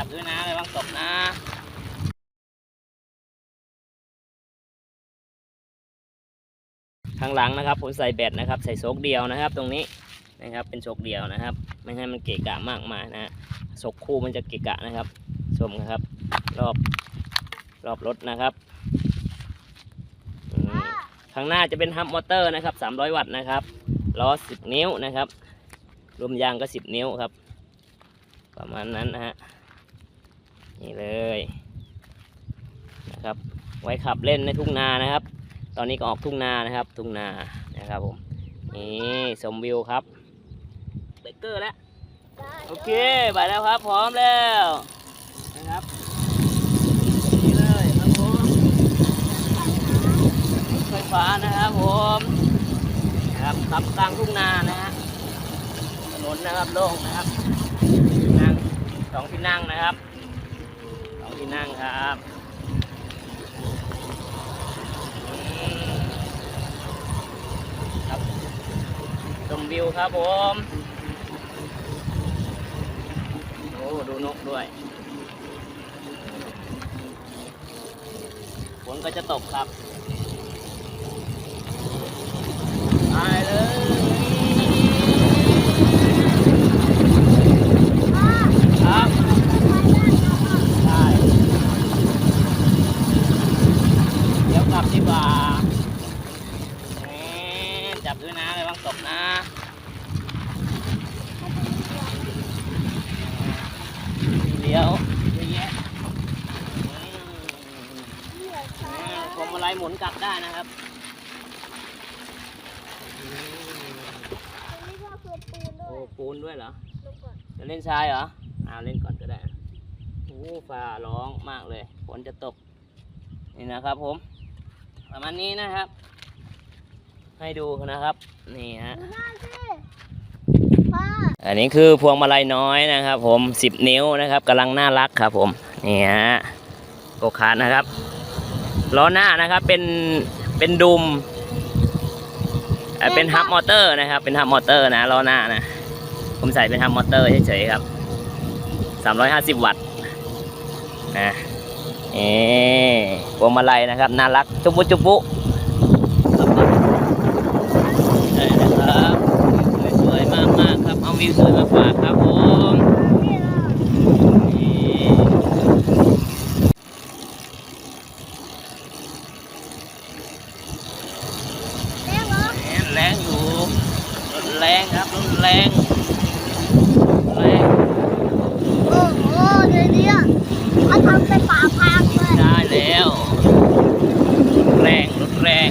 ับด้วยนะระวังตกนะข้างหลังนะครับผมใส่แบตนะครับ ใส่โชกเดียวนะครับ ตรงนี้นะครับเป็นโชกเดียวนะครับ ไม่ให้มันเกะกะมากมายนะโชกคู่มันจะเกะกะนะครับชมนะครับ รอบรอบรถนะครับข้างหน้าจะเป็นฮัมมอเตอร์นะครับ 300 วัตต์นะครับล้อ 10 นิ้วนะครับรวมยางก็ 10 นิ้วครับ ประมาณนั้นนะฮะ นี่เลยนะครับ ไว้ขับเล่นในทุ่งนานะครับ ตอนนี้ก็ออกทุ่งนานะครับ ทุ่งนานะครับผมนี่ชมวิวครับเบรกเกอร์แล้วโอเคไปแล้วครับ พร้อมแล้วนะครับนี่เลยครับผมไฟฟ้านะครับผมนะครับขับกลางทุ่งนานะฮะถนนนะครับโล่งนะครับนั่งสองที่นั่งนะครับ ที่นั่งครับครับชมวิวครับผม โอ้ดูนกด้วยฝนก็จะตกครับไปเลยครับได้เดี๋ยวกลับดีกว่าแหมจับ ด้วยนะระวังตกนะเดี๋ยวเยอะแยะอืมอืมพวงมาลัยหมุนกลับได้นะครับอืมโอ้ปูนด้วยเหรอจะเล่นทรายเหรอเอาเล่นก่อนก็ได้โอ้ฟ้าร้องมากเลยฝนจะตกนี่นะครับผมประมาณนี้นะครับ ให้ดูนะครับ นี่ฮะอันนี้คือพวงมาลัยน้อยนะครับ ผม10นิ้วนะครับกำลังน่ารักครับผมนี่ฮะโกคาร์ทนะครับล้อหน้านะครับเป็นเป็นดุมเอ่อเป็นฮับมอเตอร์นะครับ เป็นฮับมอเตอร์นะล้อหน้านะผมใส่เป็นฮับมอเตอร์เฉยๆครับ350วัตต์นะเอ๊พวงมาลัยนะครับน่ารักจุบุจุบุ แรงครับลมแรงแรงโอ้โหเดี๋ยวนี้เขาทำเป็นป่าพังเลยได้แล้วแรงรถแรง